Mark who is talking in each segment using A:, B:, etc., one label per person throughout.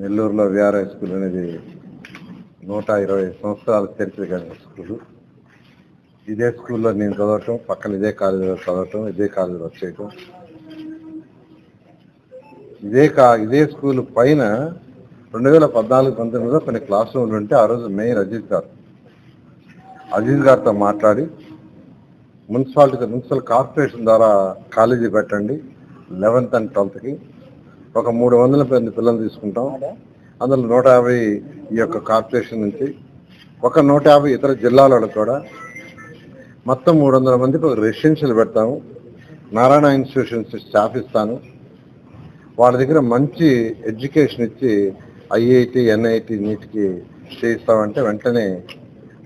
A: నెల్లూరులో VRI school అనేది నూట ఇరవై సంవత్సరాల చరిత్ర కలిగిన స్కూలు. ఇదే స్కూల్లో నేను చదవటం పక్కన ఇదే కాలేజీలో చదవటం ఇదే కాలేజీలో వచ్చేయటం. ఇదే కా ఇదే స్కూల్ పైన రెండు వేల పద్నాలుగు పంతొమ్మిదిలో కొన్ని క్లాస్ రూమ్లు ఉంటే ఆ రోజు మేయర్ అజిత్ గారు. అజిత్ గారితో మాట్లాడి మున్సిపాలిటీ మున్సిపల్ కార్పొరేషన్ ద్వారా కాలేజీ పెట్టండి లెవెన్త్ అండ్ ట్వెల్త్కి ఒక మూడు వందల మంది పిల్లలు తీసుకుంటాం. అందులో నూట యాభై ఈ యొక్క కార్పొరేషన్ నుంచి ఒక నూట యాభై ఇతర జిల్లాల వాళ్ళకి కూడా మొత్తం మూడు వందల మందికి ఒక రెసిడెన్షియల్ పెడతాము నారాయణ ఇన్స్టిట్యూషన్స్ స్టాఫ్ ఇస్తాను. వాళ్ళ దగ్గర మంచి ఎడ్యుకేషన్ ఇచ్చి ఐఐటి ఎన్ఐటి నీటికి చేయిస్తామంటే వెంటనే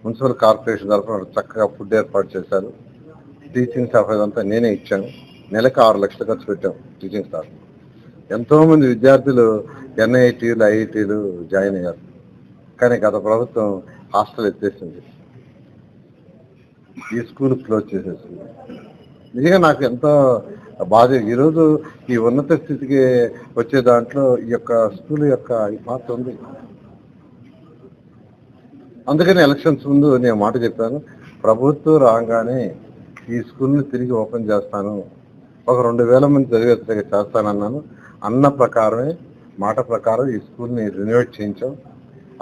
A: మున్సిపల్ కార్పొరేషన్ తరఫున చక్కగా ఫుడ్ ఏర్పాటు చేశారు. టీచింగ్ స్టాఫ్ అదంతా నేనే ఇచ్చాను. నెలకు ఆరు లక్షలు ఖర్చు పెట్టాం టీచింగ్ స్టాఫ్ ఎంతో మంది విద్యార్థులు ఎన్ఐటీలు ఐఐటీలు జాయిన్ అయ్యారు. కానీ గత ప్రభుత్వం హాస్టల్ ఎత్తేసింది. ఈ స్కూల్ క్లోజ్ చేసేసింది. నిజంగా నాకు ఎంతో బాధ. ఈరోజు ఈ ఉన్నత స్థితికి వచ్చే దాంట్లో ఈ యొక్క స్కూల్ యొక్క ఈ పాత్ర ఉంది. అందుకని ఎలక్షన్స్ ముందు నేను మాట చెప్పాను ప్రభుత్వం రాగానే ఈ స్కూల్ని తిరిగి ఓపెన్ చేస్తాను. ఒక రెండు వేల మంది చదివేట్టుగా చేస్తానన్నాను. అన్న ప్రకారమే మాట ప్రకారం ఈ స్కూల్ని రెనోవేట్ చేయించాం.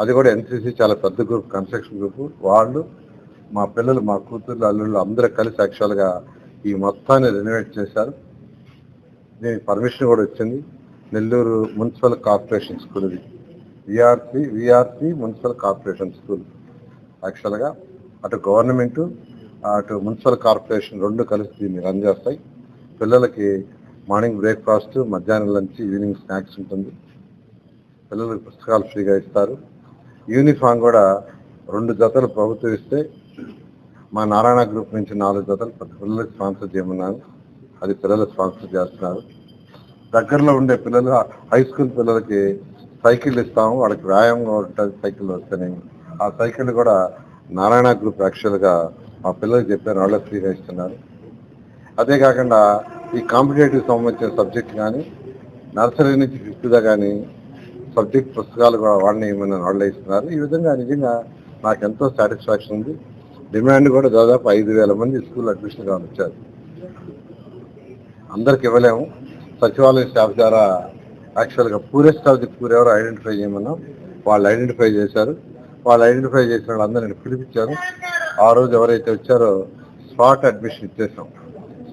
A: అది కూడా ఎన్సీసీ చాలా పెద్ద గ్రూప్ కన్స్ట్రక్షన్ గ్రూప్ వాళ్ళు మా పిల్లలు మా కూతుర్లు అల్లుళ్ళు అందరూ కలిసి యాక్చువల్గా ఈ మొత్తాన్ని రెనోవేట్ చేశారు. దీనికి పర్మిషన్ కూడా వచ్చింది. నెల్లూరు మున్సిపల్ కార్పొరేషన్ స్కూల్ ఇది. VRC VRC municipal corporation school. యాక్చువల్గా అటు గవర్నమెంట్ అటు మున్సిపల్ కార్పొరేషన్ రెండు కలిసి దీన్ని రన్ చేస్తాయి. పిల్లలకి మార్నింగ్ బ్రేక్ఫాస్ట్ మధ్యాహ్నం లంచ్ ఈవినింగ్ స్నాక్స్ ఉంటుంది. పిల్లలకు పుస్తకాలు ఫ్రీగా ఇస్తారు. యూనిఫామ్ కూడా రెండు జతలు ప్రభుత్వం ఇస్తే మా నారాయణ గ్రూప్ నుంచి నాలుగు జతలు పిల్లలకు స్పాన్సర్ చేయమన్నాను అది పిల్లలు స్పాన్సర్ చేస్తున్నారు. దగ్గరలో ఉండే పిల్లలు హై స్కూల్ పిల్లలకి సైకిల్ ఇస్తాము. వాళ్ళకి వ్యాయామంగా ఉంటుంది సైకిల్ వస్తేనే. ఆ సైకిల్ కూడా నారాయణ గ్రూప్ యాక్చువల్గా మా పిల్లలకు చెప్పారు. వాళ్ళే ఫ్రీగా ఇస్తున్నారు. అదే కాకుండా ఈ కాంపిటేటివ్ సంబంధించిన సబ్జెక్ట్ కానీ నర్సరీ నుంచి ఫిఫ్త్ దా కానీ సబ్జెక్ట్ పుస్తకాలు కూడా వాళ్ళని ఏమైనా వాళ్ళే ఇస్తున్నారు ఈ విధంగా నిజంగా నాకు ఎంతో సాటిస్ఫాక్షన్ ఉంది. డిమాండ్ కూడా దాదాపు ఐదు వేల మంది స్కూల్ అడ్మిషన్ కానీ వచ్చారు. అందరికి ఇవ్వలేము. సచివాలయ స్టాఫ్ ద్వారా యాక్చువల్గా పూరెస్ట్ ఆఫ్ ది పూర్ ఎవరు ఐడెంటిఫై చేయమన్నాం. వాళ్ళు ఐడెంటిఫై చేశారు. వాళ్ళు ఐడెంటిఫై చేసిన వాళ్ళందరినీ పిలిపించారు. ఆ రోజు ఎవరైతే వచ్చారో స్పాట్ అడ్మిషన్ ఇచ్చేసాం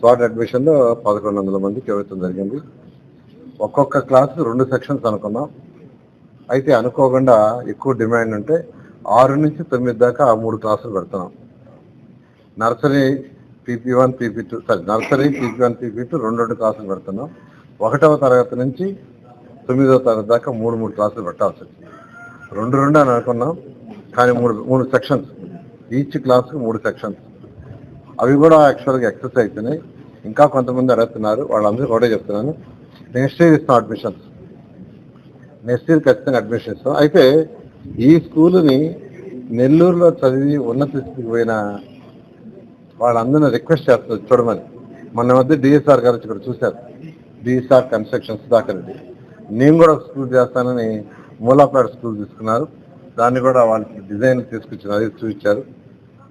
A: స్పాట్ అడ్మిషన్లో పదకొండు వందల మందికి ఇవ్వటం జరిగింది. ఒక్కొక్క క్లాస్ రెండు సెక్షన్స్ అనుకున్నాం. అయితే అనుకోకుండా ఎక్కువ డిమాండ్ ఉంటే ఆరు నుంచి తొమ్మిది దాకా ఆ మూడు క్లాసులు పెడుతున్నాం. Nursery PP one PP two sorry nursery PP one PP two రెండు రెండు క్లాసులు పెడుతున్నాం. ఒకటవ తరగతి నుంచి తొమ్మిదవ తరగతి దాకా మూడు మూడు క్లాసులు పెట్టాల్సి వచ్చింది. రెండు రెండు అని అనుకున్నాం. కానీ మూడు మూడు సెక్షన్స్. ఈచ్ క్లాస్కి మూడు సెక్షన్స్. అవి కూడా యాక్చువల్గా ఎక్సెస్ అవుతున్నాయి ఇంకా కొంతమంది అడుగుతున్నారు వాళ్ళందరూ కూడా చెప్తున్నాను. నెక్స్ట్ ఇయర్ ఇస్తాం అడ్మిషన్స్ నెక్స్ట్ ఇయర్ ఖచ్చితంగా అడ్మిషన్ ఇస్తాం. అయితే ఈ స్కూలుని నెల్లూరులో చదివి ఉన్నత స్థితికి పోయిన వాళ్ళందరినీ రిక్వెస్ట్ చేస్తారు చూడమని. మొన్న మధ్య డిఎస్ఆర్ గారు ఇక్కడ చూశారు. డిఎస్ఆర్ కన్స్ట్రక్షన్ సుధాకర్ రెడ్డి నేను కూడా స్కూల్ చేస్తానని మూలాపేట స్కూల్ తీసుకున్నారు. దాన్ని కూడా వాళ్ళకి డిజైన్ తీసుకొచ్చిన అది చూపించారు.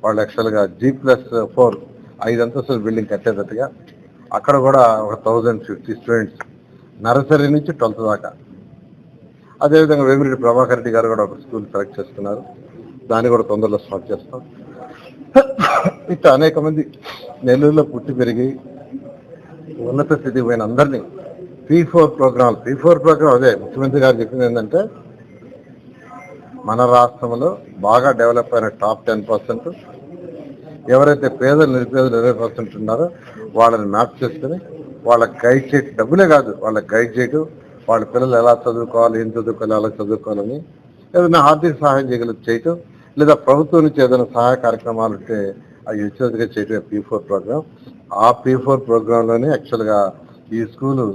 A: వాళ్ళు యాక్చువల్గా జీ ప్లస్ ఫోర్ ఐదు అంతస్తుల బిల్డింగ్ కట్టేటట్టుగా అక్కడ కూడా ఒక థౌజండ్ ఫిఫ్టీ స్టూడెంట్స్ నర్సరీ నుంచి ట్వెల్త్ దాకా. అదేవిధంగా వేమిరెడ్డి ప్రభాకర్ రెడ్డి గారు కూడా ఒక స్కూల్ సెలెక్ట్ చేసుకున్నారు దాన్ని కూడా తొందరలో స్టార్ట్ చేస్తాం. ఇట్లా అనేక మంది నెల్లూరులో పుట్టి పెరిగి ఉన్నత స్థితికి పోయిన అందరినీ P four programme P four programme అదే ముఖ్యమంత్రి గారు చెప్పింది ఏంటంటే మన రాష్ట్రంలో బాగా డెవలప్ అయిన టాప్ టెన్ పర్సెంట్ ఎవరైతే పేదలు నిరుపేదలు ఇరవై పర్సెంట్ ఉన్నారో వాళ్ళని మ్యాప్ చేసుకుని వాళ్ళకి గైడ్ చేయటం డబ్బులే కాదు వాళ్ళకి గైడ్ చేయటం వాళ్ళ పిల్లలు ఎలా చదువుకోవాలి ఏం చదువుకోవాలి ఎలా చదువుకోవాలని ఏదైనా ఆర్థిక సహాయం చేయగలి చేయటం లేదా ప్రభుత్వం నుంచి ఏదైనా సహాయ కార్యక్రమాలు ఉంటే అవి ఉచితంగా చేయటం పీ ఫోర్ ప్రోగ్రామ్ ఆ పీ ఫోర్ ప్రోగ్రాంలోనే యాక్చువల్గా ఈ స్కూలు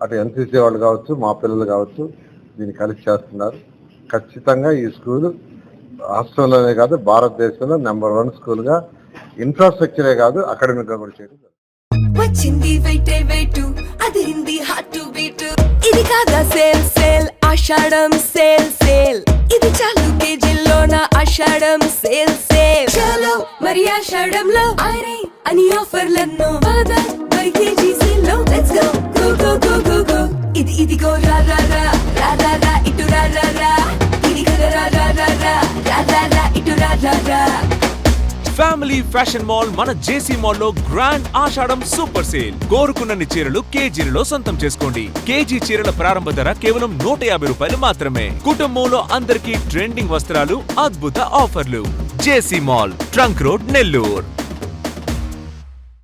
A: అటు ఎన్సీసీ వాళ్ళు కావచ్చు మా పిల్లలు కావచ్చు దీన్ని కలిసి చేస్తున్నారు. ఖచ్చితంగా ఈ స్కూల్ రాష్ట్రంలోనే కాదు భారతదేశంలో నెంబర్ వన్ స్కూల్గా ఇన్ఫ్రాస్ట్రక్చరే కాదు అకాడమిక్గా కూడా చేయడం
B: వచ్చింది వెయిటే వెయిట్ అది హిందీ హార్ట్ టు బీట్. ఇది కాదా sale sale Ashadham sale sale. ఇది చాలు కేజీల్లోన ఆషాఢం సేల్ సేల్. చలో మరి ఆషాఢంలో ఆరే అని ఆఫర్లను వాదా మరి కేజీ సేల్లో let's go go go go go. ఇది ఇదిగో రా రా రా. రా రా రా ఇటు రా రా రా.
C: ఫ్యామిలీ ఫ్యాషన్ మాల్ మన జేసీ మాల్లో గ్రాండ్ ఆషాఢం సూపర్ సేల్ కోరుకున్నన్ని చీరలు కేజీలలో సొంతం చేసుకోండి. కేజీ చీరల ప్రారంభ ధర కేవలం నూట యాభై రూపాయలు మాత్రమే. కుటుంబంలో అందరికీ ట్రెండింగ్ వస్త్రాలు అద్భుత ఆఫర్లు JC mall trunk road Nellore